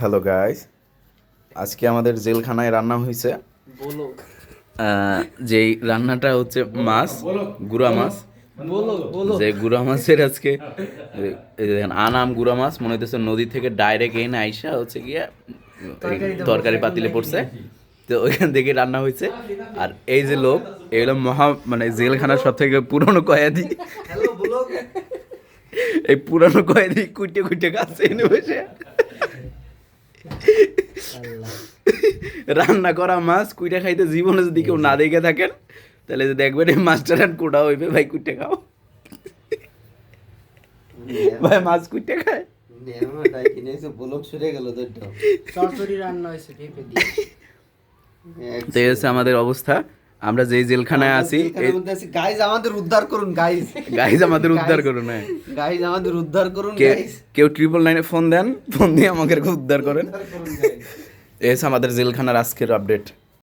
Hello guys আজকে আমাদের জেলখানায় রান্না হয়েছে যেই রান্নাটা হচ্ছে মাছ গুড়া মাছ। বলো বলো। যে গুড়া মাছের আজকে আনাম গুড়া মাছ মনে হইতেছে নদী থেকে ডাইরেক্ট এনে আইসা হচ্ছে গিয়ে তরকারি পাতিলে পড়ছে। তো ওইখান থেকে রান্না হয়েছে আর এই যে লোক এগুলো মহা মানে জেলখানার সব থেকে পুরনো কয়েদি। এই পুরনো কয়েদি কুটে কুটে কাছে এনে বসে। রান্না করা মাছ কুইটা খাইতে জীবনে যদি কেউ না দেখে থাকেন তাহলে যে দেখবেন এই মাছটা রান কোটা হইবে ভাই কুইটে খাও। ভাই মাছ কুইটে খায়? তো আমাদের অবস্থা। আমরা যেই জেলখানায় আছি গাইজ আমাদের উদ্ধার করুন গাইজ গাইজ আমাদের উদ্ধার করুন হ্যাঁ। গাইজ আমাদের উদ্ধার করুন কেউ ট্রিপল নাইনে ফোন দেন ফোন দিয়ে আমাকে উদ্ধার করেন। এস আমাদের জেলখানার আজকের আপডেট